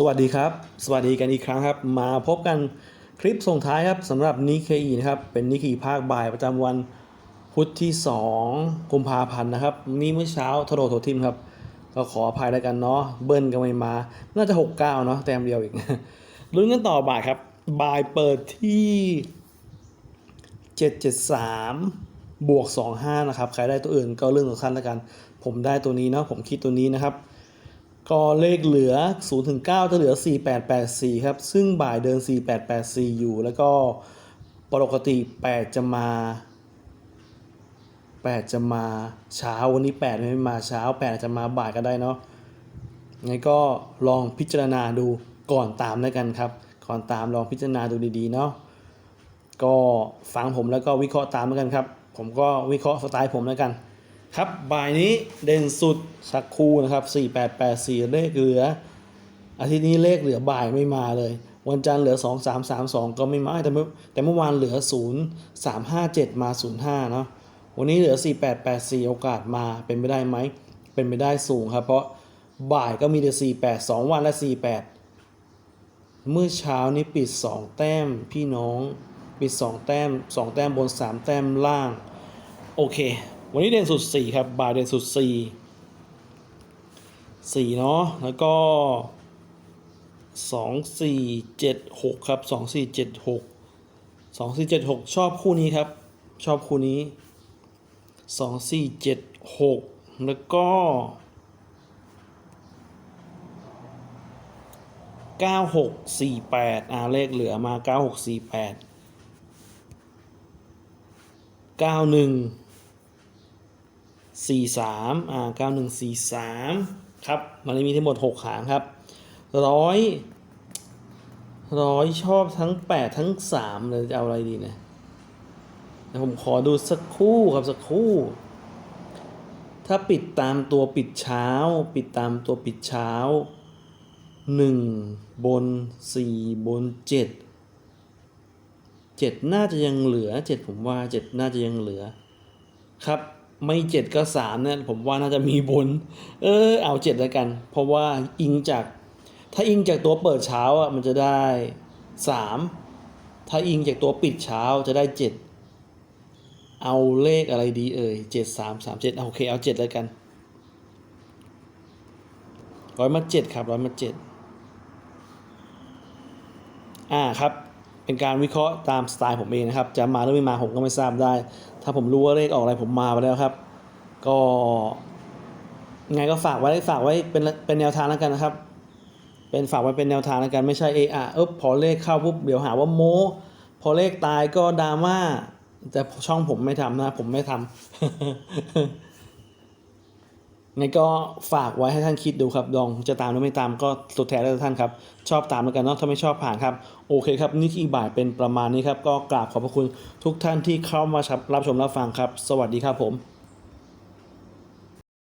สวัสดีครับ สวัสดีกันอีกครั้งครับ มาพบกันคลิปส่งท้ายครับสำหรับนิเคอีนะครับ เป็นนิเคอีภาคบ่ายประจำวันพุธที่ 2 กุมภาพันธ์นะครับ นี่เมื่อเช้าทโรโททิมครับ ก็ขออภัยแล้วกันเนาะเบิ้ลก็ไม่มา น่าจะ 69 เนาะแต้มเดียวอีกลุ้นกันต่อบ่ายครับ บ่ายเปิดที่ 773 บวก 25 นะครับ ใครได้ตัวอื่นก็เรื่องของท่านแล้วกัน ผมได้ตัวนี้เนาะผมคิดตัวนี้นะครับ ก็เลขเหลือ 0 ถึง 9 จะเหลือ 4884 ครับ ซึ่งบ่ายเดิน 4884 อยู่ แล้วก็ปกติ 8 จะมา 8 จะมาเช้า วันนี้ 8 ไม่มาเช้า 8 อาจจะมาบ่ายก็ได้เนาะงั้นก็ลองพิจารณาดูก่อนตามแล้วกันครับ ก่อนตามลองพิจารณาดูดีๆเนาะ ก็ฟังผมแล้วก็วิเคราะห์ตามแล้วกันครับ ผมก็วิเคราะห์สไตล์ผมแล้วกัน ครับบ่ายนี้เด่นสุดสักคู่นะครับ 4884 เลขเหลือ อาทิตย์นี้เลขเหลือบ่ายไม่มาเลย วันจันทร์เหลือ 2332 ก็ไม่มาแต่เมื่อแต่เมื่อวานเหลือ 0357 มา 05 เนาะวันนี้เหลือ 4884 โอกาสมาเป็นไปได้ไหม เป็นไปได้สูงครับ เพราะบ่ายก็มีแต่48 2 วันและ 48 เมื่อเช้านี้ปิด 2 แต้มพี่น้อง ปิด 2 แต้ม 2 แต้มบน 3 แต้มล่าง โอเค วันนี้เด่นสุด 4 ครับ บ่ายเด่นสุด 4 4 เนาะ แล้วก็ 2 4 7 6 ครับ 2 4 7 6 2 4 7 6 ชอบคู่นี้ครับ ชอบคู่นี้ 2 4 7 6 แล้วก็ 9648 อ่า เลขเหลือมา 9648 91 43อ่า9143 ครับ มันมีทั้งหมด 6 หางครับร้อยร้อยชอบทั้ง 8 ทั้ง 3 เลยจะเอาอะไรดีเนะเดี๋ยวผมขอดูสักคู่ครับสักคู่ ถ้าปิดตามตัวปิดเช้า ปิดตามตัวปิดเช้า 1 บน 4 บน 7 7 น่าจะยังเหลือ 7 ผมว่า 7 น่าจะยังเหลือครับ ไม่7ก็3เนี่ยผมว่าน่าจะมีบน เออ เอา7แล้วกัน เพราะว่าอิงจาก ถ้าอิงจากตัวเปิดเช้าอะมันจะได้3ถ้าอิงจากตัวปิดเช้าจะได้7เอาเลขอะไรดีเอ่ย7 3 3 7เอาโอเคเอา7แล้วกันร้อยมาเจ็ดครับร้อยมาเจ็ดอ่าครับ เป็นการวิเคราะห์ตามสไตล์ผมเองนะครับ จะมาหรือไม่มาผมก็ไม่ทราบได้ ถ้าผมรู้ว่าเลขออกอะไรผมมาไปแล้วครับ ก็ไงก็ฝากไว้ฝากไว้เป็นเป็นแนวทางแล้วกันนะครับ เป็นฝากไว้เป็นแนวทางแล้วกันไม่ใช่เออเออพอเลขเข้าปุ๊บเดี๋ยวหาว่าโม้พอเลขตายก็ดราม่าแต่ช่องผมไม่ทำนะผมไม่ทำ ไงก็ฝากไว้ให้ท่านคิดดูครับลองจะตามหรือไม่ตามก็สุดแท้แล้วท่านครับ ชอบตามแล้วกันเนาะถ้าไม่ชอบผ่านครับ โอเคครับ นี่คือบ่ายเป็นประมาณนี้ครับ ก็กราบขอบพระคุณทุกท่านที่เข้ามารับชมรับฟังครับ สวัสดีครับผม